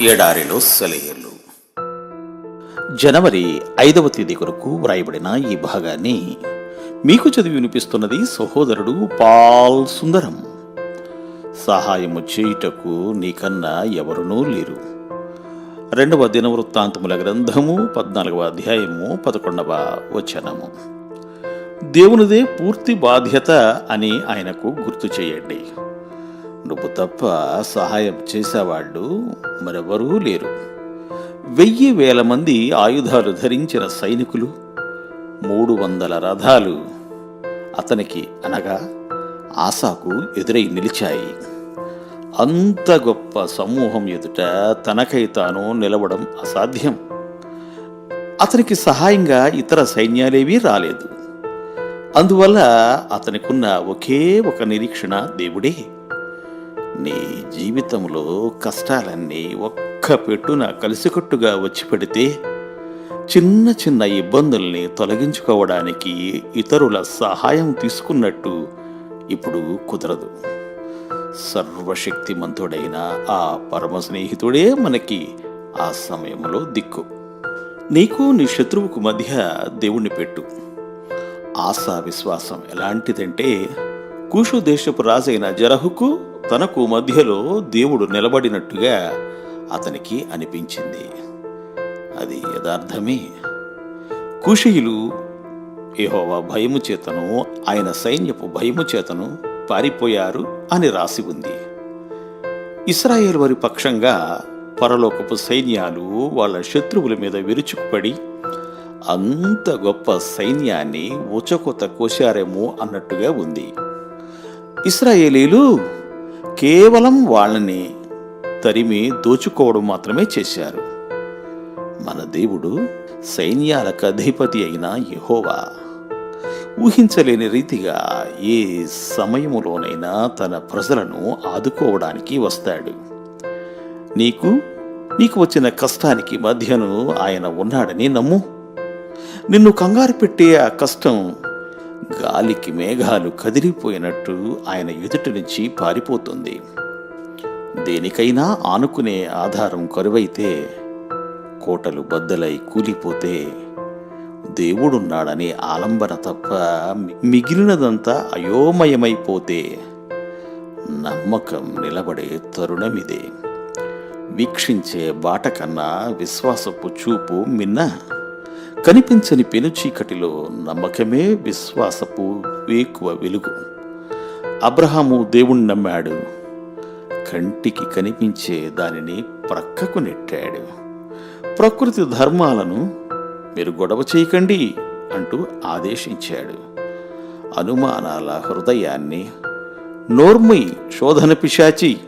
ఎడారిలో సెలయేర్లు. జనవరి ఐదవ తేదీ కొరకు వ్రాయబడిన ఈ భాగాన్ని మీకు చదివి వినిపిస్తున్నది సహోదరుడు పాల్ సుందరం. సహాయము చేయుటకు నీకన్నా ఎవరునూ లేరు. రెండవ దినవృత్తాంతముల గ్రంథము పద్నాలుగవ అధ్యాయము పదకొండవ వచనము. దేవునిదే పూర్తి బాధ్యత అని ఆయనకు గుర్తు చేయండి. నువ్వు తప్ప సహాయం చేసేవాళ్ళు మరెవరూ లేరు. వెయ్యి వేల మంది ఆయుధాలు ధరించిన సైనికులు మూడు వందల రథాలు అతనికి అనగా ఆశాకు ఎదురై నిలిచాయి. అంత గొప్ప సమూహం ఎదుట తనకై తాను నిలవడం అసాధ్యం. అతనికి సహాయంగా ఇతర సైన్యాలేవీ రాలేదు. అందువల్ల అతనికున్న ఒకే ఒక నిరీక్షణ దేవుడే. నీ జీవితంలో కష్టాలన్నీ ఒక్క పెట్టున కలిసికట్టుగా వచ్చి పెడితే చిన్న చిన్న ఇబ్బందుల్ని తొలగించుకోవడానికి ఇతరుల సహాయం తీసుకున్నట్టు ఇప్పుడు కుదరదు. సర్వశక్తిమంతుడైన ఆ పరమ స్నేహితుడే మనకి ఆ సమయంలో దిక్కు. నీకు నీ శత్రువుకు మధ్య దేవుణ్ణి పెట్టు. ఆశా విశ్వాసం ఎలాంటిదంటే కూషు దేశపు రాజైన జరహుకు తనకు మధ్యలో దేవుడు నిలబడినట్టుగా అతనికి అనిపించింది. అది యథార్థమే. కుషియులు ఏహోవా భయము చేతను ఆయన సైన్యపు భయము చేతను పారిపోయారు అని రాసి ఉంది. ఇస్రాయేల్ వారి పక్షంగా పరలోకపు సైన్యాలు వాళ్ళ శత్రువుల మీద విరుచుకుపడి అంత గొప్ప సైన్యాన్ని ఉచకొత కోశారేమో అన్నట్టుగా ఉంది. ఇస్రాయేలీలు కేవలం వాళ్ళని తరిమి దోచుకోవడం మాత్రమే చేశారు. మన దేవుడు సైన్యాలకు అధిపతి అయిన యహోవా ఊహించలేని రీతిగా ఏ సమయములోనైనా తన ప్రజలను ఆదుకోవడానికి వస్తాడు. నీకు నీకు వచ్చిన కష్టానికి మధ్యను ఆయన ఉన్నాడని నమ్ము. నిన్ను కంగారు పెట్టే ఆ కష్టం గాలికి మేఘాలు కదిలిపోయినట్టు ఆయన ఎదుటి నుంచి పారిపోతుంది. దేనికైనా ఆనుకునే ఆధారం కరువైతే కోటలు బద్దలై కూలిపోతే దేవుడున్నాడనే ఆలంబన తప్ప మిగిలినదంతా అయోమయమైపోతే నమ్మకం నిలబడే తరుణమిదే. వీక్షించే బాట కన్నా విశ్వాసపు చూపు మిన్న కనిపించని పెను చీకటిలో నమ్మకమే విశ్వాసపు వేకువ వెలుగు. అబ్రహాము దేవుణ్ణి నమ్మాడు. కంటికి కనిపించే దానిని ప్రక్కకు నెట్టాడు. ప్రకృతి ధర్మాలను మీరు గొడవ చేయకండి అంటూ ఆదేశించాడు. అనుమానాల హృదయాన్ని నోర్మై శోధన పిశాచి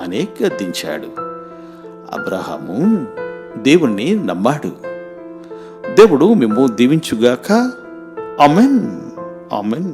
అనే గద్దించాడు అబ్రహాము దేవుణ్ణి నమ్మాడు. దేవుడు మేము దీవించుగాక. Amen amen